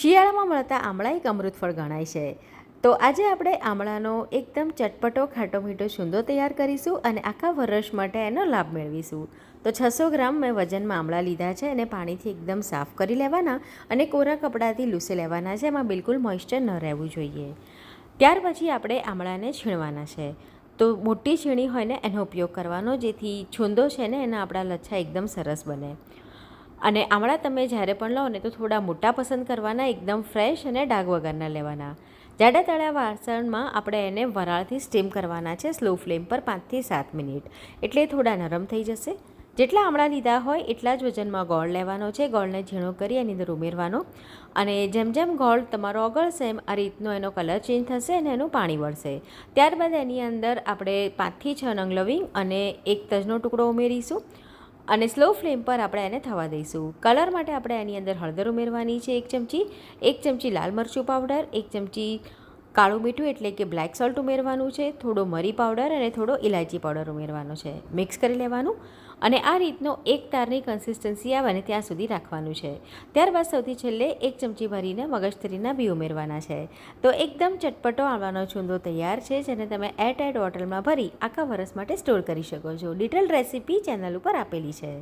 શિયાળામાં મળતા આમળા એક અમૃત ફળ ગણાય છે. તો આજે આપણે આમળાનો એકદમ ચટપટો, ખાટો, મીઠો છુંદો તૈયાર કરીશું અને આખા વર્ષ માટે એનો લાભ મેળવીશું. તો છસો ગ્રામ મેં વજનમાં આમળા લીધા છે અને પાણીથી એકદમ સાફ કરી લેવાના અને કોરા કપડાથી લૂસી લેવાના છે. એમાં બિલકુલ મોઇશ્ચર ન રહેવું જોઈએ. ત્યાર પછી આપણે આમળાને છીણવાના છે. તો મોટી છીણી હોય ને, એનો ઉપયોગ કરવાનો, જેથી છુંદો છે ને, એના આપણા લચ્છા એકદમ સરસ બને. અને આમળા તમે જ્યારે પણ લો ને તો થોડા મોટા પસંદ કરવાના, એકદમ ફ્રેશ અને ડાઘ વગરના લેવાના. જાડા તળ્યા વાસણમાં આપણે એને વરાળથી સ્ટીમ કરવાના છે સ્લો ફ્લેમ પર પાંચથી સાત મિનિટ. એટલે થોડા નરમ થઈ જશે. જેટલા આમળા લીધા હોય એટલા જ વજનમાં ગોળ લેવાનો છે. ગોળને ઝીણો કરી એની અંદર ઉમેરવાનો. અને જેમ જેમ ગોળ તમારો ઓગળશે એમ આ રીતનો એનો કલર ચેન્જ થશે અને એનું પાણી વળશે. ત્યારબાદ એની અંદર આપણે પાંચથી છ નંગ લવિંગ અને એક તજનો ટુકડો ઉમેરીશું. અને સ્લો ફ્લેમ પર આપણે એને થવા દઈશું. કલર માટે આપણે એની અંદર હળદર ઉમેરવાની છે એક ચમચી એક ચમચી લાલ મરચું પાવડર એક ચમચી કાળું મીઠું એટલે કે બ્લેક સોલ્ટ ઉમેરવાનું છે, થોડો મરી પાવડર અને થોડો ઇલાયચી પાવડર ઉમેરવાનો છે. મિક્સ કરી લેવાનું અને આ રીતનો એક તારની કન્સિસ્ટન્સી આવે ત્યાં સુધી રાખવાનું છે. ત્યારબાદ સૌથી છેલ્લે એક ચમચી ભરીને મગજતરીના બી ઉમેરવાના છે. તો એકદમ ચટપટો આવવાનો છુંદો તૈયાર છે, જેને તમે એર ટાઈટ બોટલમાં ભરી આખા વરસ માટે સ્ટોર કરી શકો છો. ડિટેલ રેસીપી ચેનલ ઉપર આપેલી છે.